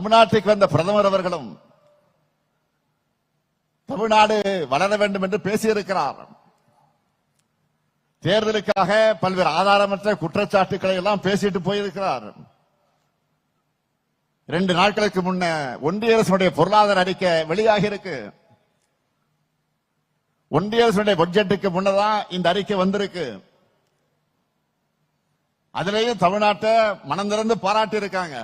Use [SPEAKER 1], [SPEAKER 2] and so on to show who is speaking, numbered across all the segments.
[SPEAKER 1] தமிழ்நாட்டுக்கு வந்த பிரதமர் அவர்களும் தமிழ்நாடு வளர வேண்டும் என்று பேசியிருக்கிறார். தேர்தலுக்காக பல்வேறு ஆதாரமற்ற குற்றச்சாட்டுக்களை எல்லாம் பேசிட்டு போயிருக்கிறார். ரெண்டு நாட்களுக்கு முன்ன ஒன்றிய அரசுடைய பொருளாதார அறிக்கை வெளியாகி இருக்கு ஒன்றிய அரசுடைய பட்ஜெட்டுக்கு முன்னதான் இந்த அறிக்கை வந்திருக்கு. அதிலேயும் தமிழ்நாட்டை மனம் திறந்து பாராட்டி இருக்காங்க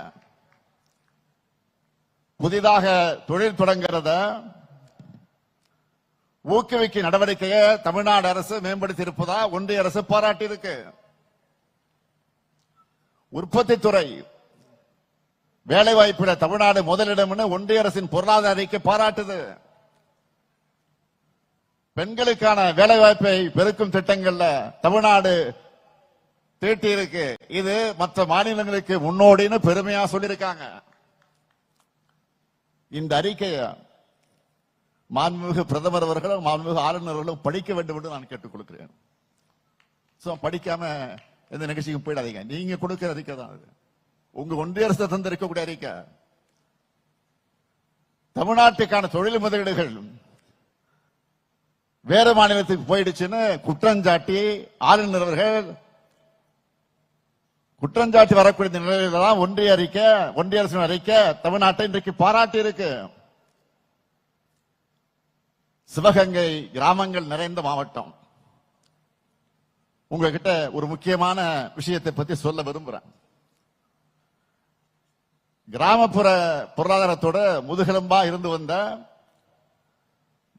[SPEAKER 1] புதிதாக தொழில் தொடங்குறத ஊக்குவிக்கும் நடவடிக்கையை தமிழ்நாடு அரசு மேம்படுத்தி இருப்பதா ஒன்றிய அரசு பாராட்டி இருக்கு உற்பத்தி துறை வேலை வாய்ப்புல தமிழ்நாடு முதலிடம்னு ஒன்றிய அரசின் பொருளாதார அறிக்கை பாராட்டுது. பெண்களுக்கான வேலை வாய்ப்பை பெருக்கும் திட்டங்கள்ல தமிழ்நாடு தீட்டி இருக்கு இது மற்ற மாநிலங்களுக்கு முன்னோடின்னு பெருமையா சொல்லியிருக்காங்க. இந்த அறிக்கையை மாண்புமிகு பிரதமர் அவர்களும் மாண்புமிகு ஆளுநர்களும் படிக்க வேண்டும் என்று நான் கேட்டுக் கொடுக்கிறேன் சோ படிக்காம எந்த நிகழ்ச்சிக்கும் போயிடாதீங்க. நீங்க கொடுக்கிற அறிக்கை தான் அது. உங்க ஒன்றிய அரசு தந்திருக்கக்கூடிய அறிக்கை. தமிழ்நாட்டுக்கான தொழில் முதலீடுகள் வேற மாநிலத்துக்கு போயிடுச்சுன்னு குற்றஞ்சாட்டி ஆளுநர் அவர்கள் குற்றஞ்சாட்டி வரக்கூடிய நிலையில தான் ஒன்றிய அறிக்கை ஒன்றிய அரசின் அறிக்கை தமிழ்நாட்டை இன்றைக்கு பாராட்டி இருக்கு சிவகங்கை கிராமங்கள் நிறைந்த மாவட்டம். உங்ககிட்ட ஒரு முக்கியமான விஷயத்தை பத்தி சொல்ல விரும்புறேன். கிராமப்புற பொருளாதாரத்தோட முதுகெலும்பா இருந்து வந்த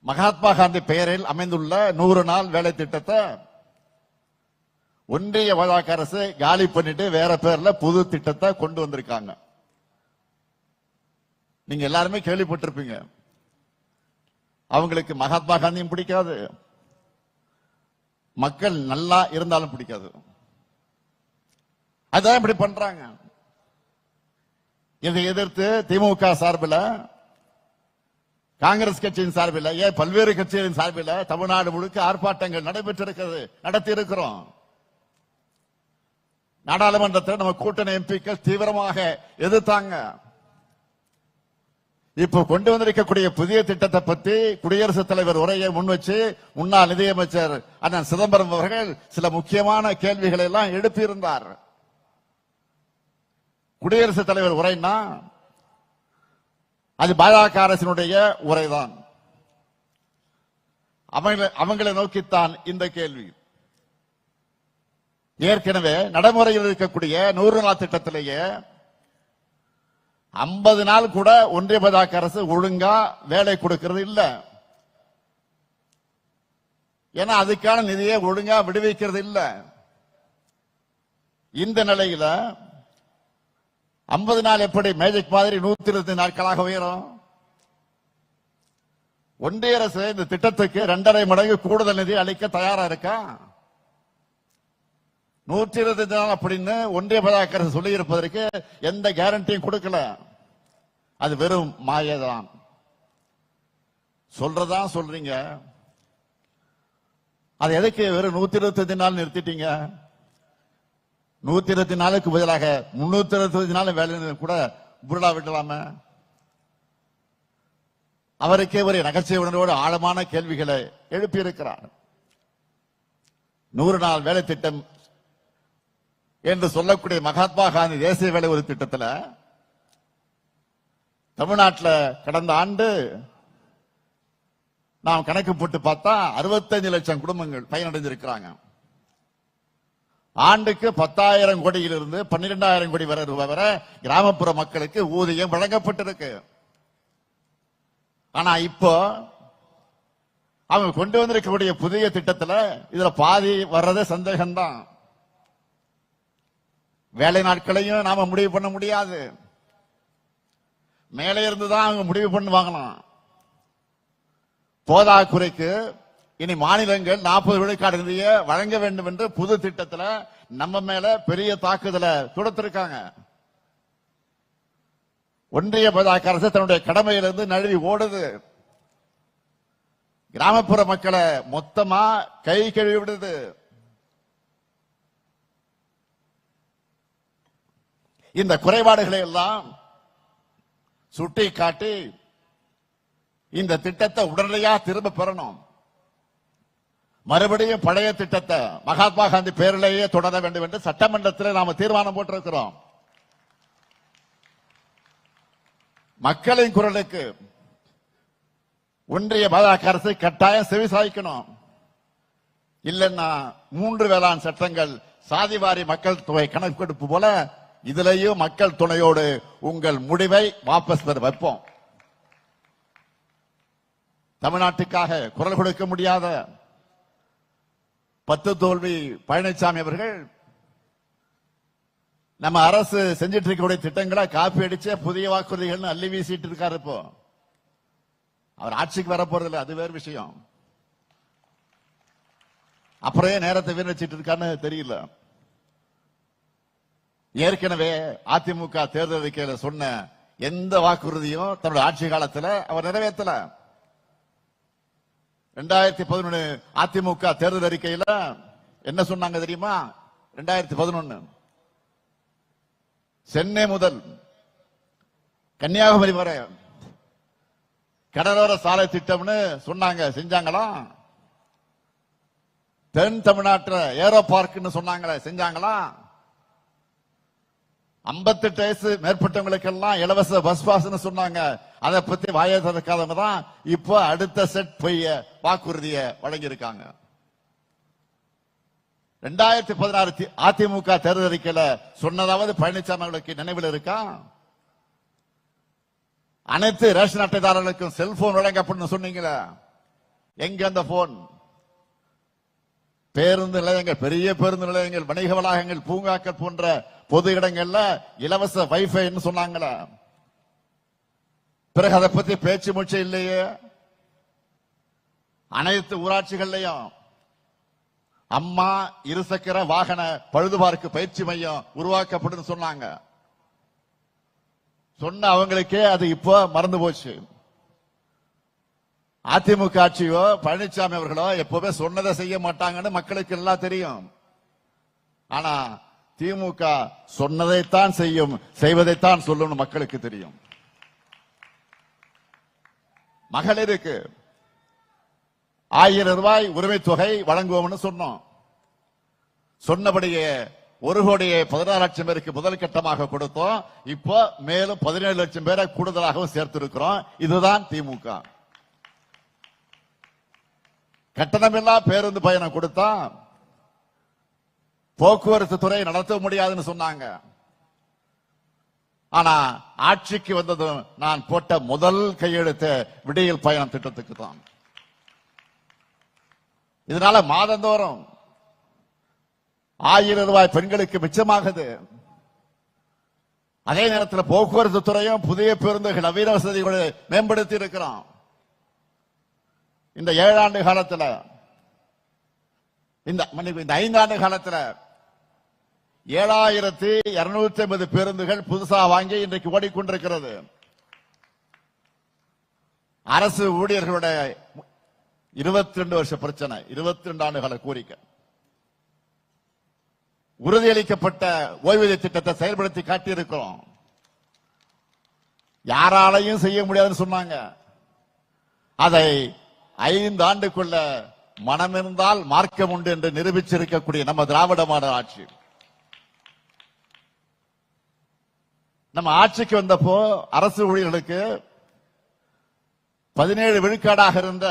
[SPEAKER 1] மகாத்மா காந்தி பெயரில் அமைந்துள்ள நூறு நாள் வேலை திட்டத்தை ஒன்றிய பாஜக அரசு காலி பண்ணிட்டு வேற பேர்ல புது திட்டத்தை கொண்டு வந்திருக்காங்க. நீங்க எல்லாருமே கேள்விப்பட்டிருப்பீங்க. அவங்களுக்கு மகாத்மா காந்தியும் பிடிக்காது. மக்கள் நல்லா இருந்தாலும் பிடிக்காது. அதான் இப்படி பண்றாங்க. இதை எதிர்த்து திமுக சார்பில் காங்கிரஸ் கட்சியின் சார்பில் ஏன் பல்வேறு கட்சிகளின் சார்பில் தமிழ்நாடு முழுக்க ஆர்ப்பாட்டங்கள் நடைபெற்றிருக்கிறது நடத்தி இருக்கிறோம் நாடாளுமன்றத்தில் நம்ம கூட்டணி எம்பிக்கள் தீவிரமாக எதிர்த்தாங்க. இப்போ கொண்டு வந்திருக்கக்கூடிய புதிய திட்டத்தை பத்தி குடியரசுத் தலைவர் உரையை முன் வச்சு முன்னாள் நிதியமைச்சர் அண்ணன் சிதம்பரம் அவர்கள் சில முக்கியமான கேள்விகளை எல்லாம் எழுப்பியிருந்தார். குடியரசுத் தலைவர் உரைன்னா அது பாஜக அரசினுடைய உரைதான். அவங்களை அவங்களை நோக்கித்தான் இந்த கேள்வி. ஏற்கனவே நடைமுறையில் இருக்கக்கூடிய நூறு நாள் திட்டத்திலேயே ஐம்பது நாள் கூட ஒன்றிய பாஜக அரசு ஒழுங்கா வேலை கொடுக்கிறது இல்லை. ஏன்னா அதுக்கான நிதியை ஒழுங்கா விடுவிக்கிறது இல்லை. இந்த நிலையில ஐம்பது நாள் எப்படி மேஜிக் மாதிரி நூத்தி இருபத்தி நாட்களாக உயரும்? ஒன்றிய அரசு இந்த திட்டத்துக்கு இரண்டரை மடங்கு கூடுதல் நிதி அளிக்க தயாரா இருக்கா? நூற்றி இருபத்தி நாள் அப்படின்னு ஒன்றிய பாஜக சொல்லி இருப்பதற்கு எந்த கேரண்டியும் கொடுக்கல. அது வெறும் மாயதான். சொல்றதா சொல்றீங்க. அது எதுக்கு வெறும் நூத்தி இருபத்தி நாள் நிறுத்திட்டீங்க? நூத்தி இருபத்தி நாலுக்கு பதிலாக முன்னூத்தி இருபத்தி நாலு வேலை கூட புருடா விடலாமே? அவருக்கே ஒரு நகைச்சுவை உணர்வோடு ஆழமான கேள்விகளை எழுப்பியிருக்கிறார். நூறு நாள் வேலை திட்டம் என்று சொல்லக்கூடிய மகாத்மா காந்தி தேசிய வேலை ஒரு திட்டத்தில் தமிழ்நாட்டில் கடந்த ஆண்டு நாம் கணக்கு போட்டு பார்த்தா 65 லட்சம் குடும்பங்கள் பயனடைஞ்சிருக்கிறாங்க. ஆண்டுக்கு பத்தாயிரம் கோடியிலிருந்து பன்னிரெண்டாயிரம் கோடி வரை ரூபாய் வரை கிராமப்புற மக்களுக்கு ஊதியம் வழங்கப்பட்டிருக்கு. ஆனா இப்போ அவங்க கொண்டு வந்திருக்கக்கூடிய புதிய திட்டத்தில் இதுல பாதி வர்றதே சந்தேகம்தான். வேலை நாட்களையும் நாம முடிவு பண்ண முடியாது. மேலே இருந்து தான் அவங்க முடிவு பண்ணுவாங்களாம். போதாக்குறைக்கு இனி மாநிலங்கள் நாற்பது விழுக்காடு நிதியை வழங்க வேண்டும் என்று புது திட்டத்தில் நம்ம மேல பெரிய தாக்குதலை தொடுத்திருக்காங்க. ஒன்றிய பாஜக அரசு தன்னுடைய கடமையிலிருந்து நழுவி ஓடுது. கிராமப்புற மக்களை மொத்தமா கை கழுவி விடுது. இந்த குறைபாடுகளை எல்லாம் சுட்டி காட்டி இந்த திட்டத்தை உடனடியா திரும்ப பெறணும். மறுபடியும் பழைய திட்டத்தை மகாத்மா காந்தி பேரிலேயே தொடர வேண்டும் என்று சட்டமன்றத்தில் நாம தீர்மானம் போட்டிருக்கிறோம். மக்களின் குரலுக்கு ஒன்றிய பாஜக அரசு கட்டாயம் செவிசாய்க்கணும் இல்லைன்னா மூன்று வேளாண் சட்டங்கள் சாதிவாரி மக்கள் தொகை கணக்கெடுப்பு போல இதுலயும் மக்கள் துணையோடு உங்கள் முடிவை வாபஸ் பெற வைப்போம். தமிழ்நாட்டுக்காக குரல் கொடுக்க முடியாத பத்து தோல்வி பழனிசாமி அவர்கள் நம்ம அரசு செஞ்சிட்டு இருக்கக்கூடிய திட்டங்களை காப்பி அடிச்சு புதிய வாக்குறுதிகள்னு அள்ளி வீசிட்டு இருக்காரு இப்போ. அவர் ஆட்சிக்கு வர போறது இல்ல அது வேறு விஷயம். அப்புறம் நேரத்தை வீணடிச்சிட்டு இருக்கான்னு தெரியல. ஏற்கனவே அதிமுக தேர்தல் அறிக்கையில சொன்ன எந்த வாக்குறுதியும் தன்னுடைய ஆட்சி காலத்தில் அவர் நிறைவேற்றல. ரெண்டாயிரத்தி பதினொன்னு அதிமுக தேர்தல் அறிக்கையில என்ன சொன்னாங்க தெரியுமா? ரெண்டாயிரத்தி பதினொன்னு. சென்னை முதல் கன்னியாகுமரி வரை கடலோர சாலை திட்டம்னு சொன்னாங்க. செஞ்சாங்களா? தென் தமிழ்நாட்டில் ஏரோ பார்க்னு சொன்னாங்களே செஞ்சாங்களா? 58 வயசு மேற்பட்டவங்களுக்கெல்லாம் இலவச பஸ் பாஸ்னு சொன்னாங்க. அதை பத்தி வாய திறக்காதவங்க தான் இப்போ அடுத்த செட் பொய்ய வாக்குறுதியை வழங்கியிருக்காங்க. ரெண்டாயிரத்தி பதினாறு அதிமுக தேர்தல் அறிக்கையில சொன்னதாவது பழனிசாமி அவர்களுக்கு நினைவில் இருக்கா? அனைத்து ரேஷன் அட்டைதாரர்களுக்கும் செல்போன் வழங்கப்படும் சொன்னீங்களே. எங்க அந்த போன் பேருந்து நிலையங்கள் பெரிய பேருந்து நிலையங்கள் வணிக வளாகங்கள் பூங்காக்கள் போன்ற பொது இடங்கள்ல இலவச வைஃபைன்னு சொன்னாங்களே. பிறகு அதை பத்தி பேச்சு மூச்சு இல்லையே. அனைத்து ஊராட்சிகள்லையும் அம்மா இருசக்கர வாகன பழுதுபார்க்கு பயிற்சி மையம் உருவாக்கப்படும் சொன்னாங்க. சொன்ன அவங்களுக்கே அது இப்போ மறந்து போச்சு. அதிமுக ஆட்சியோ பழனிசாமி அவர்களோ எப்பவுமே சொன்னதை செய்ய மாட்டாங்கன்னு மக்களுக்கு எல்லாம் தெரியும். ஆனா திமுக சொன்னதைத்தான் செய்யும் செய்வதைத்தான் சொல்லும் மக்களுக்கு தெரியும். மகளிருக்கு ஆயிரம் ரூபாய் உரிமை தொகை வழங்குவோம்னு சொன்னோம். சொன்னபடியே ஒரு கோடியே பதினாறு லட்சம் பேருக்கு முதல் கட்டமாக கொடுத்தோம். இப்போ மேலும் பதினேழு லட்சம் பேரை கூடுதலாகவும் சேர்த்திருக்கிறோம். இதுதான் திமுக. கட்டணமில்லா பேருந்து பயணம் கொடுத்தா போக்குவரத்து துறை நடத்த முடியாதுன்னு சொன்னாங்க. ஆனா ஆட்சிக்கு வந்ததும் நான் போட்ட முதல் கையெழுத்த விடியல் பயணம் திட்டத்துக்கு தான். இதனால மாதந்தோறும் ஆயிரம் ரூபாய் பெண்களுக்கு மிச்சமாகுது. அதே நேரத்தில் போக்குவரத்து துறையும் புதிய பேருந்துகள் நவீன வசதிகளை மேம்படுத்தி இருக்கிறோம் இந்த ஏழாண்டு காலத்துல இந்த மன்னிப்பு, இந்த ஐந்தாண்டு காலத்துல ஏழாயிரத்தி இருநூத்தி ஐம்பது பேருந்துகள் புதுசா வாங்கி இன்றைக்கு ஓடிக்கொண்டிருக்கிறது. அரசு ஊழியர்களுடைய இருபத்தி ரெண்டு வருஷ பிரச்சனை இருபத்தி ரெண்டு ஆண்டுகளை கால கோரிக்கை. உறுதியளிக்கப்பட்ட ஓய்வூதிய திட்டத்தை செயல்படுத்தி காட்டியிருக்கிறோம். யாராலையும் செய்ய முடியாதுன்னு சொன்னாங்க. அதை ஐந்து ஆண்டுக்குள்ள மனம் இருந்தால் மார்க்கம் உண்டு என்று நிரூபிச்சிருக்கக்கூடிய நம்ம திராவிட மாடல் ஆட்சி. நம்ம ஆட்சிக்கு வந்தப்போ அரசு ஊழியர்களுக்கு பதினேழு விழுக்காடாக இருந்த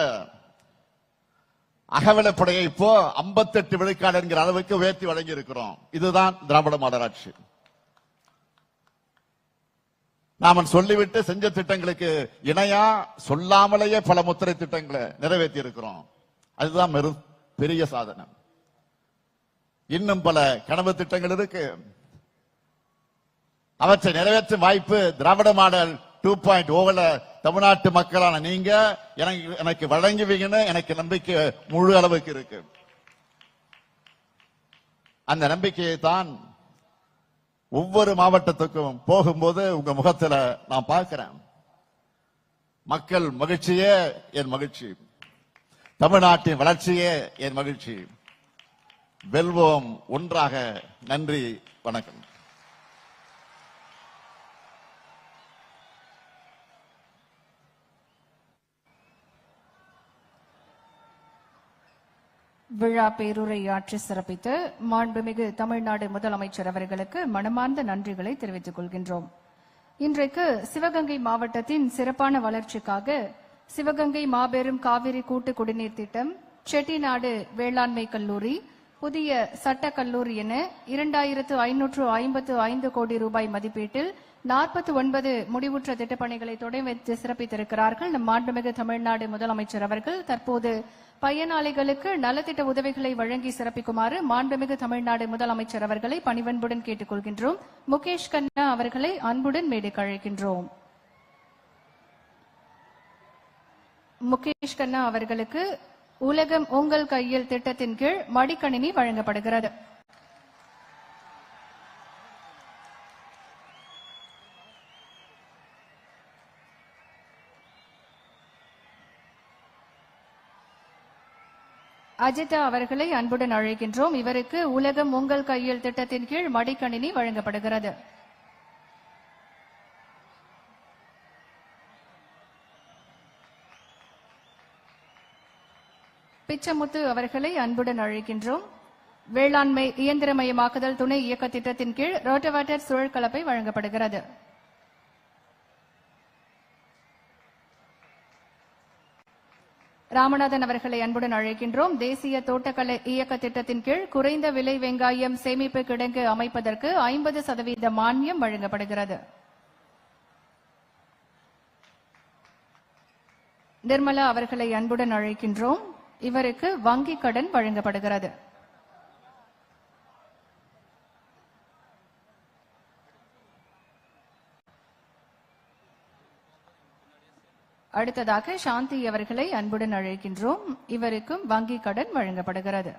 [SPEAKER 1] அகவிலைப்படையை இப்போ 58 விழுக்காடு என்கிற அளவுக்கு உயர்த்தி வழங்கி இருக்கிறோம் இதுதான் திராவிட மாடல் ஆட்சி. நாம சொல்லிவிட்டு செஞ்ச திட்டங்களுக்கு இணையா சொல்லாமலேயே பல முத்திரை திட்டங்களை நிறைவேற்றி இருக்கிறோம் அதுதான் மெரு பெரிய சாதனை இன்னும் பல கனவு திட்டங்கள் இருக்கு. அவற்றை நிறைவேற்றும் வாய்ப்பு திராவிட மாடல் டூ பாயிண்ட் ஓவல தமிழ்நாட்டு மக்களான நீங்க எனக்கு எனக்கு வழங்குவீங்கன்னு எனக்கு நம்பிக்கை முழு அளவுக்கு இருக்கு. அந்த நம்பிக்கையை தான் ஒவ்வொரு மாவட்டத்துக்கும் போகும்போது உங்க முகத்துல நான் பார்க்கிறேன். மக்கள் மகிழ்ச்சியே என் மகிழ்ச்சி. தமிழ்நாட்டின் வளர்ச்சியே என் மகிழ்ச்சி. வெல்வோம். ஒன்றாக நன்றி வணக்கம்.
[SPEAKER 2] விழா பேருரையாற்றி சிறப்பித்து மாண்புமிகு தமிழ்நாடு முதலமைச்சர் அவர்களுக்கு மனமார்ந்த நன்றிகளை தெரிவித்துக் கொள்கின்றோம். இன்றைக்கு சிவகங்கை மாவட்டத்தின் சிறப்பான வளர்ச்சிக்காக சிவகங்கை மாபெரும் காவிரி கூட்டு குடிநீர் திட்டம் செட்டிநாடு வேளாண்மை கல்லூரி புதிய சட்டக்கல்லூரி என இரண்டாயிரத்து ஐநூற்று ஐம்பத்து ஐந்து கோடி ரூபாய் மதிப்பீட்டில் நாற்பத்தி ஒன்பது முடிவுற்ற திட்டப்பணிகளை தொடங்கி வைத்து சிறப்பித்திருக்கிறார்கள். நம் மாண்புமிகு தமிழ்நாடு முதலமைச்சர் அவர்கள் தற்போது பயனாளிகளுக்கு நலத்திட்ட உதவிகளை வழங்கி சிறப்பிக்குமாறு மாண்புமிகு தமிழ்நாடு முதலமைச்சர் அவர்களை பணிவன்புடன் கேட்டுக் கொள்கின்றோம் முகேஷ் கண்ணா அவர்களை அன்புடன் மேடைக்கு அழைக்கின்றோம். முகேஷ் கண்ணா அவர்களுக்கு உலகம் உங்கள் கையில் திட்டத்தின் கீழ் மடிக்கணினி வழங்கப்படுகிறது. அஜிதா அவர்களை அன்புடன் அழைக்கின்றோம். இவருக்கு உலகம் உங்கள் கையில் திட்டத்தின் கீழ் மடிக்கணினி வழங்கப்படுகிறது. பிச்சமுத்து அவர்களை அன்புடன் அழைக்கின்றோம். வேளாண்மை இயந்திரமயமாக்குதல் துணை இயக்க திட்டத்தின் கீழ் ரோட்டவாட்டர் சுழல் கலப்பை வழங்கப்படுகிறது. ராமநாதன் அவர்களை அன்புடன் அழைக்கின்றோம். தேசிய தோட்டக்கலை இயக்க திட்டத்தின் கீழ் குறைந்த விலை வெங்காயம் சேமிப்பு கிடங்கு அமைப்பதற்கு ஐம்பது சதவீத மானியம் வழங்கப்படுகிறது. நிர்மலா அவர்களை அன்புடன் அழைக்கின்றோம். இவருக்கு வங்கிக் கடன் வழங்கப்படுகிறது. அடுத்ததாக சாந்தி அவர்களை அன்புடன் அழைக்கின்றோம். இவருக்கும் வங்கி கடன் வழங்கப்படுகிறது.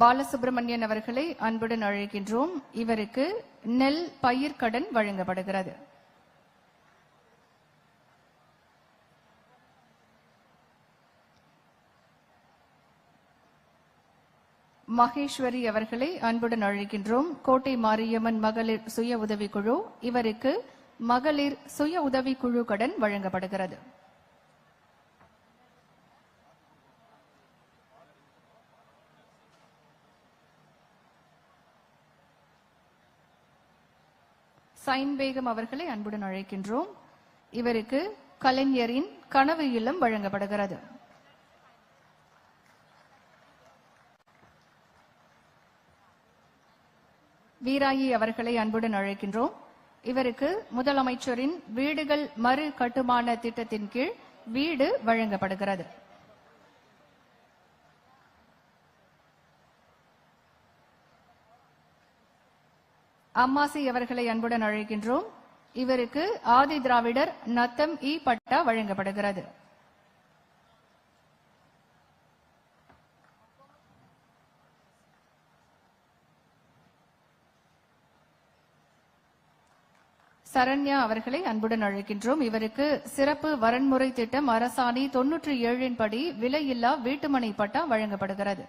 [SPEAKER 2] பாலசுப்ரமணியன் அவர்களை அன்புடன் அழைக்கின்றோம். இவருக்கு நெல் பயிர்க்கடன் வழங்கப்படுகிறது. மகேஸ்வரி அவர்களை அன்புடன் அழைக்கின்றோம். கோட்டை மாரியம்மன் மகளிர் சுய உதவிக்குழு இவருக்கு மகளிர் சுய உதவிக்குழு கடன் வழங்கப்படுகிறது. சைன் பேகம் அவர்களை அன்புடன் அழைக்கின்றோம். இவருக்கு கலைஞரின் கனவு இல்லம் வழங்கப்படுகிறது. வீராயி அவர்களை அன்புடன் அழைக்கின்றோம். இவருக்கு முதலமைச்சரின் வீடுகள் மறு கட்டுமான திட்டத்தின் கீழ் வீடு வழங்கப்படுகிறது. அம்மாசி அவர்களை அன்புடன் அழைக்கின்றோம். இவருக்கு ஆதி திராவிடர் நத்தம் இ பட்டா வழங்கப்படுகிறது. சரண்யா அவர்களை அன்புடன் அழைக்கின்றோம். இவருக்கு சிறப்பு வரன்முறை திட்டம் அரசாணை தொன்னூற்றி ஏழின் படி விலையில்லா வீட்டுமனை பட்டா வழங்கப்படுகிறது.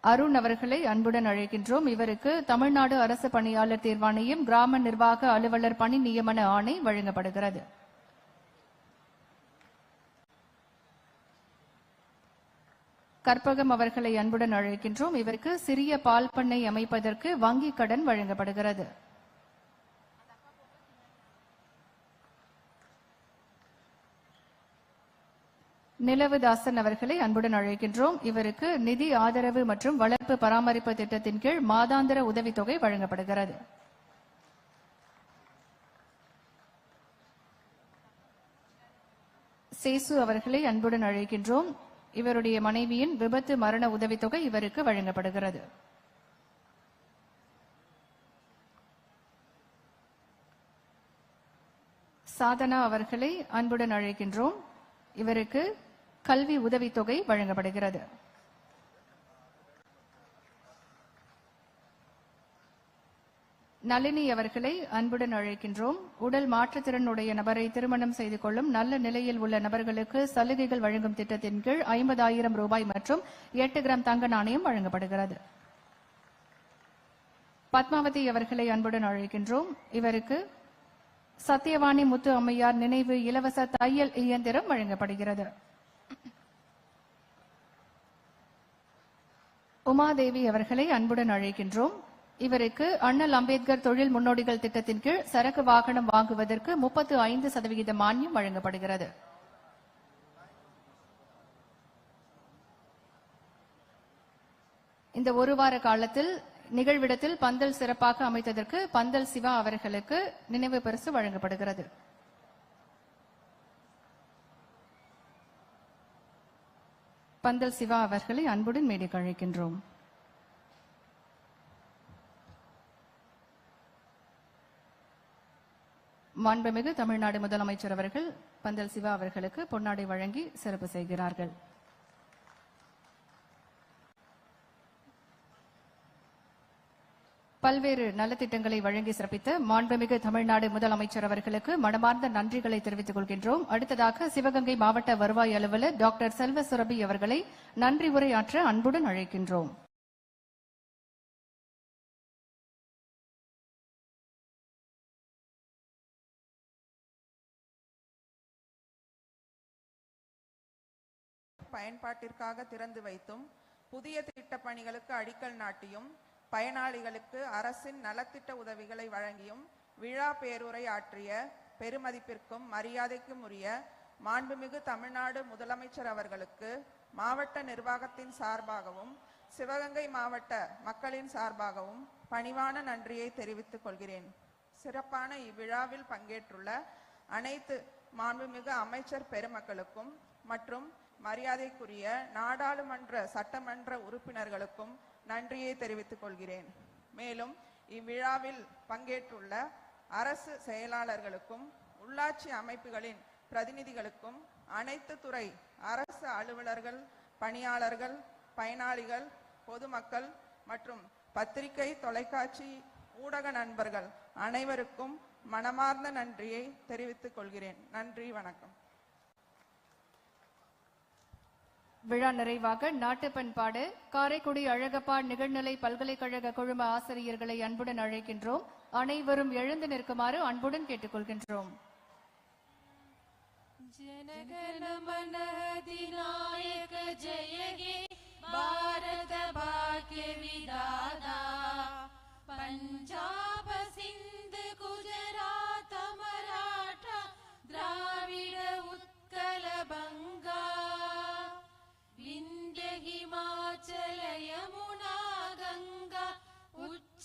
[SPEAKER 2] அருண் அவர்களை அன்புடன் அழைக்கின்றோம். இவருக்கு தமிழ்நாடு அரசு பணியாளர் தேர்வாணையம் கிராம நிர்வாக அலுவலர் பணி நியமன ஆணை வழங்கப்படுகிறது. கற்பகம் அவர்களை அன்புடன் அழைக்கின்றோம். இவருக்கு சிறிய பால் பண்ணை அமைப்பதற்கு வங்கி கடன் வழங்கப்படுகிறது. நிலவுதாசன் அவர்களை அன்புடன் அழைக்கின்றோம். இவருக்கு நிதி ஆதரவு மற்றும் வளர்ப்பு பராமரிப்பு திட்டத்தின் கீழ் மாதாந்திர உதவித்தொகை வழங்கப்படுகிறது. சேசு அவர்களை அன்புடன் அழைக்கின்றோம். இவருடைய மனைவியின் விபத்து மரண உதவித்தொகை இவருக்கு வழங்கப்படுகிறது. சாதனா அவர்களை அன்புடன் அழைக்கின்றோம். இவருக்கு கல்வி உதவித்தொகை வழங்கப்படுகிறது. நளினி அவர்களை அன்புடன் அழைக்கின்றோம். உடல் மாற்றுத்திறனுடைய நபரை திருமணம் செய்து கொள்ளும் நல்ல நிலையில் உள்ள நபர்களுக்கு சலுகைகள் வழங்கும் திட்டத்தின் கீழ் ஐம்பதாயிரம் ரூபாய் மற்றும் எட்டு கிராம் தங்க நாணயம் வழங்கப்படுகிறது. பத்மாவதி அவர்களை அன்புடன் அழைக்கின்றோம். இவருக்கு சத்தியவாணி முத்து அம்மையார் நினைவு இலவச தையல் இயந்திரம் வழங்கப்படுகிறது. உமாதேவி அவர்களை அன்புடன் அழைக்கின்றோம். இவருக்கு அண்ணல் அம்பேத்கர் தொழில் முன்னோடிகள் திட்டத்தின் கீழ் சரக்கு வாகனம் வாங்குவதற்கு முப்பத்து ஐந்து சதவிகித மானியம் வழங்கப்படுகிறது. இந்த ஒரு வார காலத்தில் நிகழ்விடத்தில் பந்தல் சிறப்பாக அமைத்ததற்கு பந்தல் சிவா அவர்களுக்கு நினைவு பரிசு வழங்கப்படுகிறது. பந்தல் சிவா அவர்களை அன்புடன் மேடைக்கு அழைக்கின்றோம். மாண்புமிகு தமிழ்நாடு முதலமைச்சர் அவர்கள் பந்தல் சிவா அவர்களுக்கு பொன்னாடை வழங்கி சிறப்பு செய்கிறார்கள். பல்வேறு நலத்திட்டங்களை வழங்கி சிறப்பித்த மாண்புமிகு தமிழ்நாடு முதலமைச்சர் அவர்களுக்கு மனமார்ந்த நன்றிகளை தெரிவித்துக் கொள்கின்றோம். அடுத்ததாக சிவகங்கை மாவட்ட வருவாய் அலுவலர் டாக்டர் செல்வ சுரபி அவர்களை நன்றி உரையாற்ற அன்புடன் அழைக்கின்றோம்.
[SPEAKER 3] பயன்பாட்டிற்காக திறந்து வைத்தும் புதிய திட்டப் பணிகளுக்கு அடிக்கல் நாட்டியும் பயனாளிகளுக்கு அரசின் நலத்திட்ட உதவிகளை வழங்கியும் விழா பேருரை ஆற்றிய பெருமதிப்பிற்கும் மரியாதைக்கும் உரிய மாண்புமிகு தமிழ்நாடு முதலமைச்சர் அவர்களுக்கு மாவட்ட நிர்வாகத்தின் சார்பாகவும் சிவகங்கை மாவட்ட மக்களின் சார்பாகவும் பணிவான நன்றியை தெரிவித்துக் கொள்கிறேன். சிறப்பான இவ்விழாவில் பங்கேற்றுள்ள அனைத்து மாண்புமிகு அமைச்சர் பெருமக்களுக்கும் மற்றும் மரியாதைக்குரிய நாடாளுமன்ற சட்டமன்ற உறுப்பினர்களுக்கும் நன்றியை தெரிவித்துக் கொள்கிறேன். மேலும் இவ்விழாவில் பங்கேற்றுள்ள அரசு செயலாளர்களுக்கும் உள்ளாட்சி அமைப்புகளின் பிரதிநிதிகளுக்கும் அனைத்து துறை அரசு அலுவலர்கள் பணியாளர்கள் பயனாளிகள் பொதுமக்கள் மற்றும் பத்திரிகை தொலைக்காட்சி ஊடக நண்பர்கள் அனைவருக்கும் மனமார்ந்த நன்றியை தெரிவித்துக் கொள்கிறேன். நன்றி வணக்கம்.
[SPEAKER 2] விழா நிறைவாக நாட்டுப்பண் பாடு காரைக்குடி அழகப்பா நிகழ்நிலை பல்கலைக்கழக குழும ஆசிரியர்களை அன்புடன் அழைக்கின்றோம். அனைவரும் எழுந்து நிற்குமாறு அன்புடன் கேட்டுக்கொள்கின்றோம்.
[SPEAKER 4] ஜனகணமனதிநாயக ஜயகே பாரத பாக்கிய விதாதா. பஞ்சாப்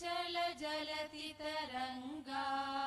[SPEAKER 4] चल जलति तरङ्गा।